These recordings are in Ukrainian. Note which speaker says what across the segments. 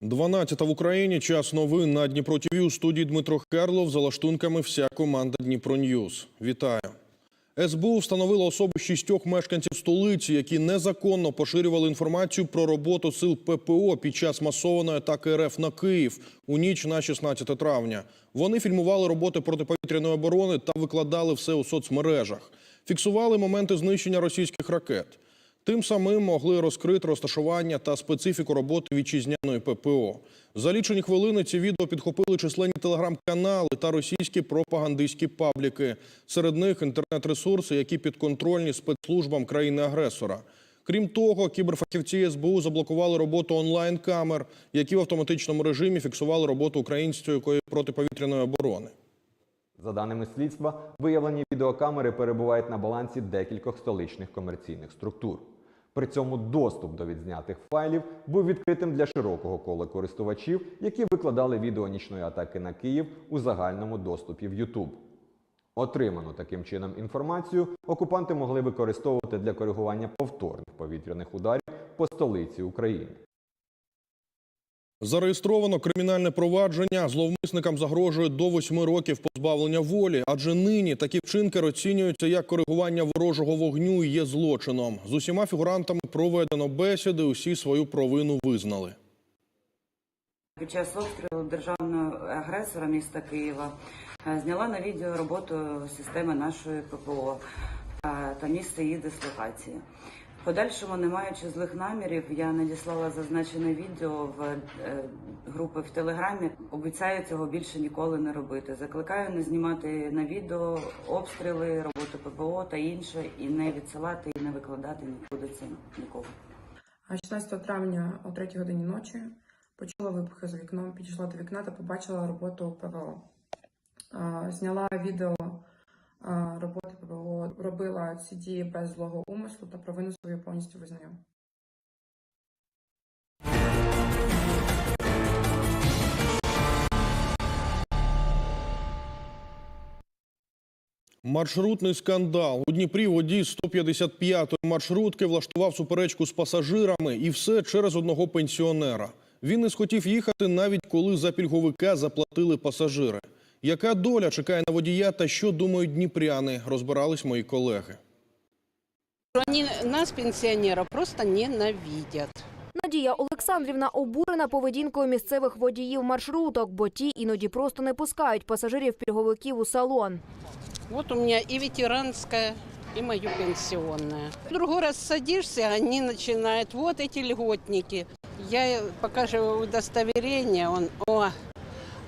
Speaker 1: 12 в Україні. Час новин на Дніпро ТВ. У студії Дмитро Херлов. За лаштунками вся команда Дніпро Ньюз. Вітаю. СБУ встановило особи шістьох мешканців столиці, які незаконно поширювали інформацію про роботу сил ППО під час масованої атаки РФ на Київ у ніч на 16 травня. Вони фільмували роботи протиповітряної оборони та викладали все у соцмережах. Фіксували моменти знищення російських ракет. Тим самим могли розкрити розташування та специфіку роботи вітчизняної ППО. За лічені хвилини ці відео підхопили численні телеграм-канали та російські пропагандистські пабліки. Серед них інтернет-ресурси, які підконтрольні спецслужбам країни-агресора. Крім того, кіберфахівці СБУ заблокували роботу онлайн-камер, які в автоматичному режимі фіксували роботу української протиповітряної оборони.
Speaker 2: За даними слідства, виявлені відеокамери перебувають на балансі декількох столичних комерційних структур. При цьому доступ до відзнятих файлів був відкритим для широкого кола користувачів, які викладали відео нічної атаки на Київ у загальному доступі в YouTube. Отриману таким чином інформацію окупанти могли використовувати для коригування повторних повітряних ударів по столиці України.
Speaker 1: Зареєстровано кримінальне провадження. Зловмисникам загрожує до восьми років позбавлення волі, адже нині такі вчинки розцінюються як коригування ворожого вогню і є злочином. З усіма фігурантами проведено бесіди. Усі свою провину визнали.
Speaker 3: Під час обстрілу державного агресора міста Києва е, зняла на відео роботу системи нашої ППО е, та місце її дислокації. Подальшому, не маючи злих намірів, я надіслала зазначене відео в е, групи в Телеграмі. Обіцяю цього більше ніколи не робити. Закликаю не знімати на відео обстріли, роботу ППО та інше, і не відсилати і не викладати нікуди це нікого.
Speaker 4: 16 травня о 3 годині ночі почула вибухи за вікном, підійшла до вікна та побачила роботу ПВО. Зняла відео роботи ПВО, робила ці дії без злого умислу та провину свою повністю визнаю.
Speaker 1: Маршрутний скандал у Дніпрі водій 155-ї маршрутки влаштував суперечку з пасажирами, і все через одного пенсіонера. Він не схотів їхати, навіть коли за пільговика заплатили пасажири. Яка доля чекає на водія та що думають дніпряни? Розбирались мої колеги.
Speaker 5: Они нас, пенсионеров, просто ненавидят.
Speaker 6: Надія Олександрівна обурена поведінкою місцевих водіїв маршруток, бо ті іноді просто не пускають пасажирів-пільговиків у салон.
Speaker 5: Вот у меня и ветеранская, и мое пенсионное. Другой раз садишься, они начинают, вот эти льготники. Я покажу удостоверение, он, о,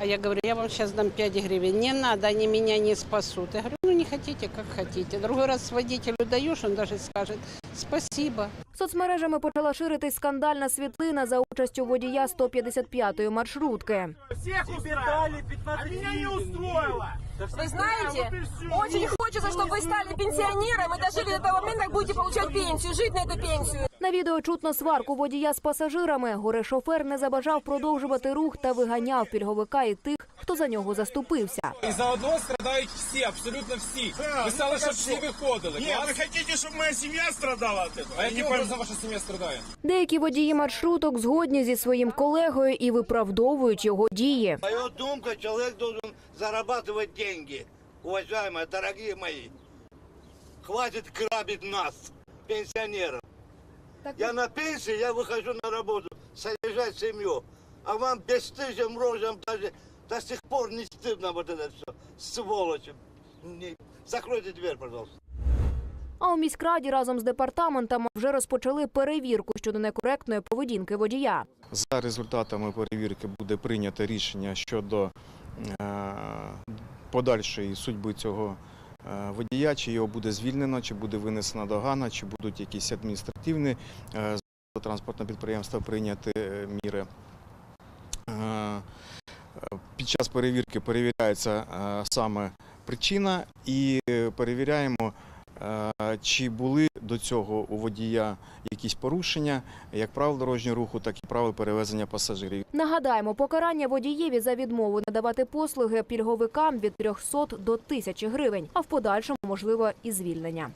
Speaker 5: а я говорю, я вам сейчас дам 5 гривен. Не надо, они меня не спасут. Я говорю, ну не хотите, как хотите. Другой раз водителю даешь, он даже скажет, спасибо.
Speaker 6: Соцмережами почала ширитись скандальна світлина за участю водія 155-ї маршрутки.
Speaker 7: Всех убирали, а меня не устроило.
Speaker 8: Вы знаете, очень хочется, чтобы вы стали пенсионером и дожили до того момента, как будете получать пенсию, жить на эту пенсию.
Speaker 6: На відео чутно сварку водія з пасажирами. Горе шофер не забажав продовжувати рух та виганяв пільговика і тих, хто за нього заступився.
Speaker 7: І заодно страдають всі, абсолютно всі. Ви стали, щоб всі виходили.
Speaker 9: Нет, вы хотите, чтобы моя семья страдала от этого?
Speaker 7: А яким образом ваша сім'я страдає?
Speaker 6: Деякі водії маршруток згодні зі своїм колегою і виправдовують його дії.
Speaker 9: Моя думка, человек должен зарабатывать деньги. Уважаемые, дорогие мои. Хватит грабить нас, пенсионеров. Я на пенсии, я выхожу на работу, содержать семью. А вам бесстыжим рожам даже до сих пор не стыдно вот это все. Сволочи. Не- Закройте дверь, пожалуйста.
Speaker 6: А у міськраді разом з департаментом вже розпочали перевірку щодо некоректної поведінки водія.
Speaker 10: За результатами перевірки буде прийнято рішення щодо е, подальшої судьби цього е, водія, чи його буде звільнено, чи буде винесена догана, чи будуть якісь адміністративні е, з транспортного підприємства прийняти міри. Під час перевірки перевіряється саме причина і перевіряємо, чи були до цього у водія якісь порушення, як правил дорожнього руху, так і правил перевезення пасажирів.
Speaker 6: Нагадаємо, покарання водієві за відмову надавати послуги пільговикам від 300 до 1000 гривень, а в подальшому можливо і звільнення.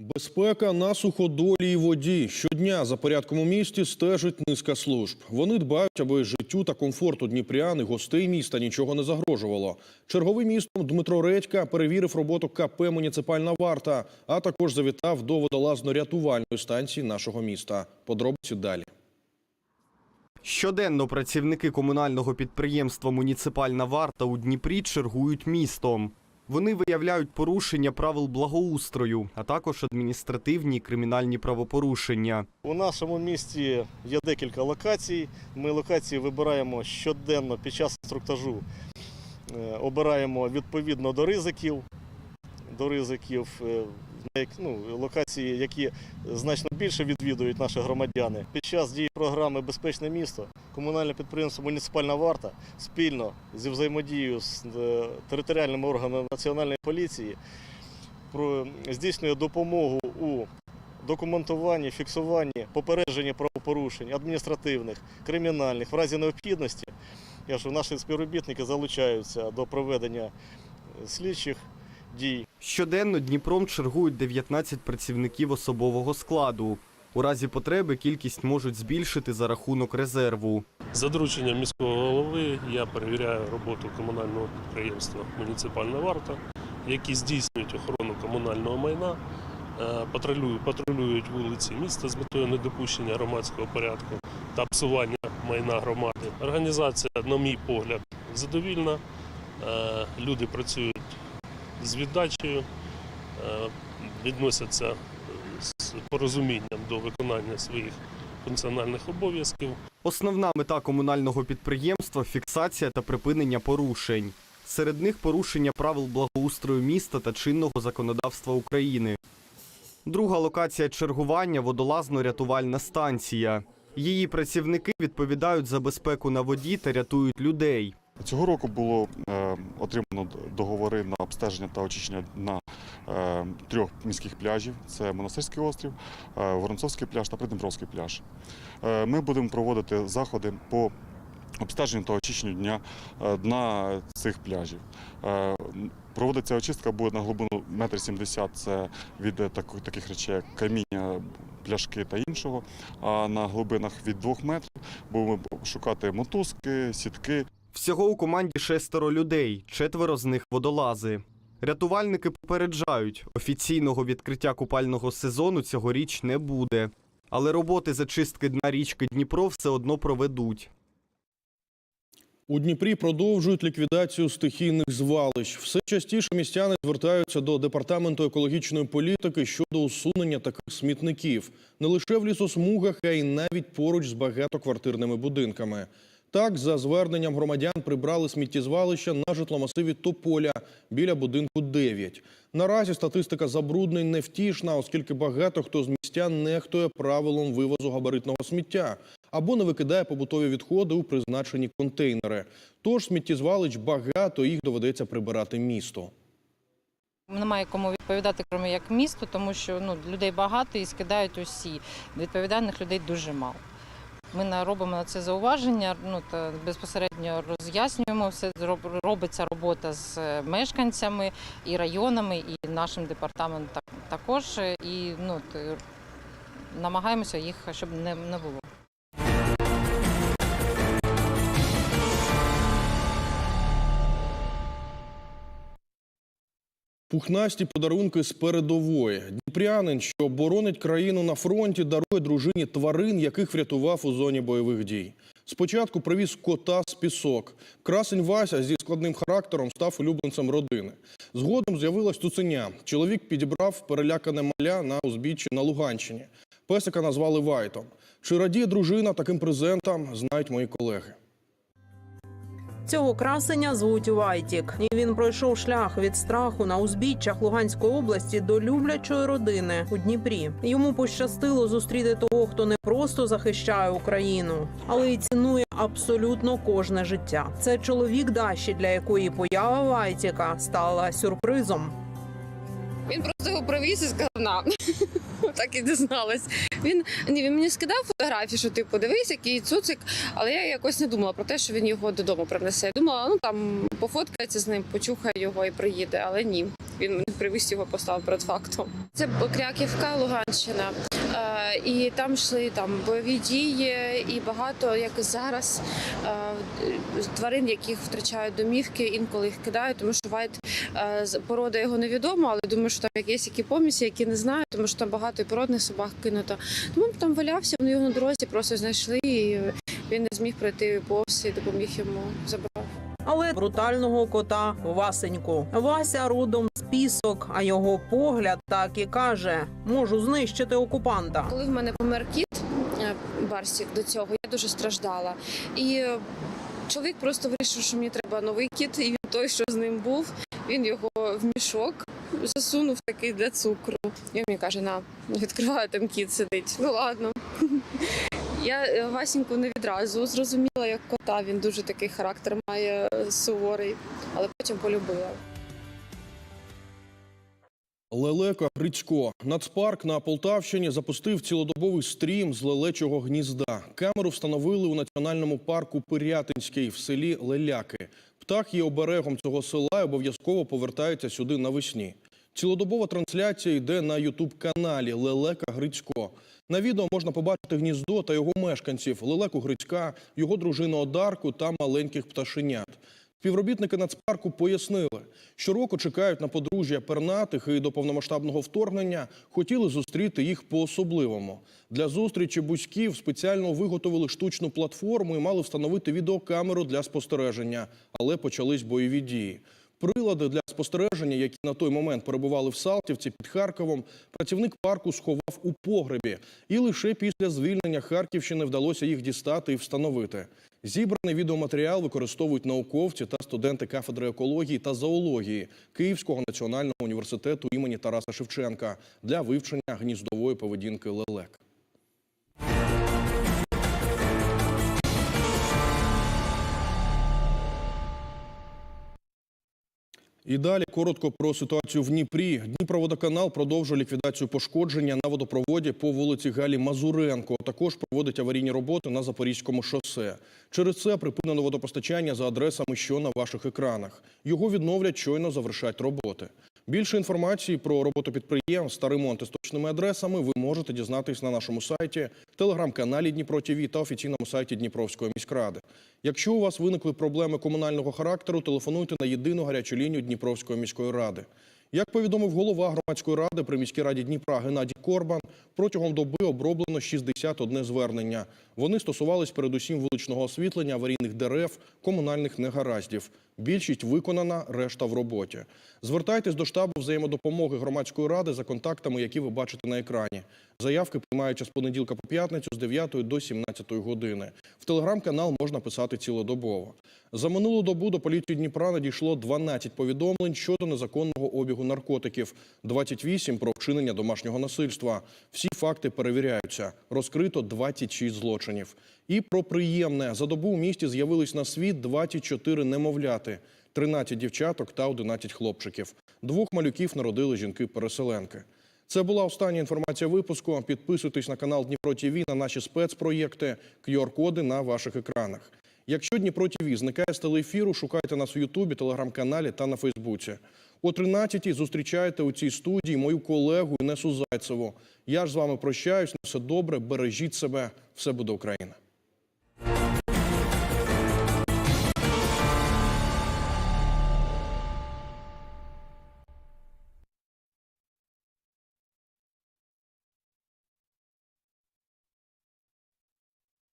Speaker 1: Безпека на суходолі і воді. Щодня за порядком у місті стежить низка служб. Вони дбають, аби життю та комфорту дніпрян і гостей міста нічого не загрожувало. Черговий містом Дмитро Редька перевірив роботу КП «Муніципальна варта», а також завітав до водолазно-рятувальної станції нашого міста. Подробиці далі.
Speaker 11: Щоденно працівники комунального підприємства Муніципальна варта у Дніпрі чергують містом. Вони виявляють порушення правил благоустрою, а також адміністративні і кримінальні правопорушення.
Speaker 12: У нашому місті є декілька локацій. Ми локації вибираємо щоденно під час інструктажу. Е, Обираємо відповідно до ризиків, до ризиків е, ну, локації, які значно більше відвідують наші громадяни. Під час дії програми Безпечне місто комунальне підприємство Муніципальна варта спільно зі взаємодією з е, територіальними органами Національної поліції здійснює допомогу у документуванні, фіксуванні, попередженні правопорушень адміністративних, кримінальних в разі необхідності. Я ж наші співробітники залучаються до проведення слідчих дій.
Speaker 11: Щоденно Дніпром чергують 19 працівників особового складу. У разі потреби кількість можуть збільшити за рахунок резерву.
Speaker 13: За дорученням міського голови я перевіряю роботу комунального підприємства Муніципальна варта, які здійснюють охорону комунального майна, е, патрулюють, патрулюють вулиці міста з метою недопущення громадського порядку та псування майна громади. Організація, на мій погляд, задовільна. Е, Люди працюють з віддачею, е, відносяться з порозумінням до виконання своїх функціональних обов'язків.
Speaker 11: Основна мета комунального підприємства фіксація та припинення порушень. Серед них порушення правил благоустрою міста та чинного законодавства України. Друга локація чергування водолазно-рятувальна станція. Її працівники відповідають за безпеку на воді та рятують людей.
Speaker 14: Цього року було е, отримано договори на обстеження та очищення на е, трьох міських пляжів: це Монастирський острів, е, Воронцовський пляж та Придніпровський пляж. Ми будемо проводити заходи по обстеженню та очищенню дня дна цих пляжів. Проводиться очистка буде на глибину 1,70 м, це від таких речей, як каміння, пляшки та іншого. А на глибинах від 2 метрів будемо шукати мотузки, сітки,
Speaker 11: Всього у команді шестеро людей, четверо з них водолази. Рятувальники попереджають, офіційного відкриття купального сезону цьогоріч не буде. Але роботи з очистки дна річки Дніпро все одно проведуть.
Speaker 1: У Дніпрі продовжують ліквідацію стихійних звалищ. Все частіше містяни звертаються до департаменту екологічної політики щодо усунення таких смітників не лише в лісосмугах, а й навіть поруч з багатоквартирними будинками. Так, за зверненням громадян прибрали сміттєзвалища на житломасиві Тополя біля будинку 9. Наразі статистика забруднень невтішна, оскільки багато хто з містян нехтує правилом вивозу габаритного сміття або не викидає побутові відходи у призначені контейнери. Тож сміттєзвалищ багато, їх доведеться прибирати місто.
Speaker 15: Немає кому відповідати, крім як місту, тому що ну, людей багато і скидають усі. Відповідальних людей дуже мало. Ми робимо на це зауваження, ну та безпосередньо роз'яснюємо все. Робиться робота з е, мешканцями і районами, і нашим департаментом також. І ну намагаємося їх, щоб не було.
Speaker 1: Пухнасті подарунки з передової. Дніпрянин, що боронить країну на фронті, дарує дружині тварин, яких врятував у зоні бойових дій. Спочатку привіз кота з пісок. Красень Вася зі складним характером став улюбленцем родини. Згодом з'явилась цуценя. Чоловік підібрав перелякане маля на узбіччі на Луганщині. Песика назвали Вайтом. Чи радіє дружина таким презентам, знають мої колеги.
Speaker 16: Цього красення звуть Вайтік. І він пройшов шлях від страху на узбіччях Луганської області до люблячої родини у Дніпрі. Йому пощастило зустріти того, хто не просто захищає Україну, але й цінує абсолютно кожне життя. Це чоловік Даші, для якої поява Вайтіка стала сюрпризом.
Speaker 8: Він просто його привіз і сказав на. Так і дізналась. Він ні, він мені скидав фотографії, що типу дивись, який цуцик, але я якось не думала про те, що він його додому принесе. Думала, ну там пофоткається з ним, почухає його і приїде, але ні. Він привіз його поставив перед фактом. Це Кряківка, Луганщина. Е, і там йшли там бойові дії, і багато, як і зараз, е, тварин, яких втрачають домівки, інколи їх кидають, тому що Вайт е, з- порода його невідома, але думаю, що там якісь які помісі, які не знаю, тому що там багато і породних собак кинуто. Тому він там валявся, вони його на дорозі просто знайшли, і він не зміг пройти повз і допоміг йому забрав.
Speaker 16: Але брутального кота Васеньку. Вася родом пісок, а його погляд так і каже: можу знищити окупанта.
Speaker 8: Коли в мене помер кіт е, Барсік до цього, я дуже страждала. І е, чоловік просто вирішив, що мені треба новий кіт, і він той, що з ним був, він його в мішок засунув такий для цукру. І він мені каже: на, відкриваю, там кіт сидить. Ну ладно. Я е, Васіньку не відразу зрозуміла, як кота. Він дуже такий характер має суворий, але потім полюбила.
Speaker 1: Лелека Грицько. Нацпарк на Полтавщині запустив цілодобовий стрім з лелечого гнізда. Камеру встановили у національному парку Пирятинський в селі Леляки. Птах є оберегом цього села і обов'язково повертається сюди навесні. Цілодобова трансляція йде на ютуб-каналі Лелека Грицько. На відео можна побачити гніздо та його мешканців Лелеку Грицька, його дружину Одарку та маленьких пташенят. Співробітники нацпарку пояснили, щороку чекають на подружжя пернатих і до повномасштабного вторгнення хотіли зустріти їх по-особливому. Для зустрічі бузьків спеціально виготовили штучну платформу і мали встановити відеокамеру для спостереження, але почались бойові дії. Прилади для спостереження, які на той момент перебували в Салтівці під Харковом, працівник парку сховав у погребі. І лише після звільнення Харківщини вдалося їх дістати і встановити. Зібраний відеоматеріал використовують науковці та студенти кафедри екології та зоології Київського національного університету імені Тараса Шевченка для вивчення гніздової поведінки лелек. І далі коротко про ситуацію в Дніпрі. Дніпроводоканал продовжує ліквідацію пошкодження на водопроводі по вулиці Галі Мазуренко. Також проводить аварійні роботи на Запорізькому шосе. Через це припинено водопостачання за адресами, що на ваших екранах. Його відновлять, щойно завершать роботи. Більше інформації про роботу підприємств та ремонти точними адресами ви можете дізнатись на нашому сайті, телеграм-каналі Дніпро ТВ та офіційному сайті Дніпровської міськради. Якщо у вас виникли проблеми комунального характеру, телефонуйте на єдину гарячу лінію Дніпровської міської ради. Як повідомив голова громадської ради при міській раді Дніпра Геннадій Корбан, протягом доби оброблено 61 звернення. Вони стосувались передусім вуличного освітлення, аварійних дерев, комунальних негараздів. Більшість виконана, решта в роботі. Звертайтесь до штабу взаємодопомоги громадської ради за контактами, які ви бачите на екрані. Заявки приймаються з понеділка по п'ятницю з 9 до 17 години. В телеграм-канал можна писати цілодобово. За минулу добу до поліції Дніпра надійшло 12 повідомлень щодо незаконного обігу наркотиків, 28 про вчинення домашнього насильства. Всі факти перевіряються. Розкрито 26 злочинів. І про приємне. За добу у місті з'явились на світ 24 немовляти, 13 дівчаток та 11 хлопчиків. Двох малюків народили жінки-переселенки. Це була остання інформація випуску. Підписуйтесь на канал Дніпро ТВ, на наші спецпроєкти, QR-коди на ваших екранах. Якщо Дніпро ТВ зникає з телеефіру, шукайте нас у Ютубі, телеграм-каналі та на Фейсбуці. О 13-й зустрічайте у цій студії мою колегу Інесу Зайцеву. Я ж з вами прощаюсь. На все добре, бережіть себе. Все буде Україна.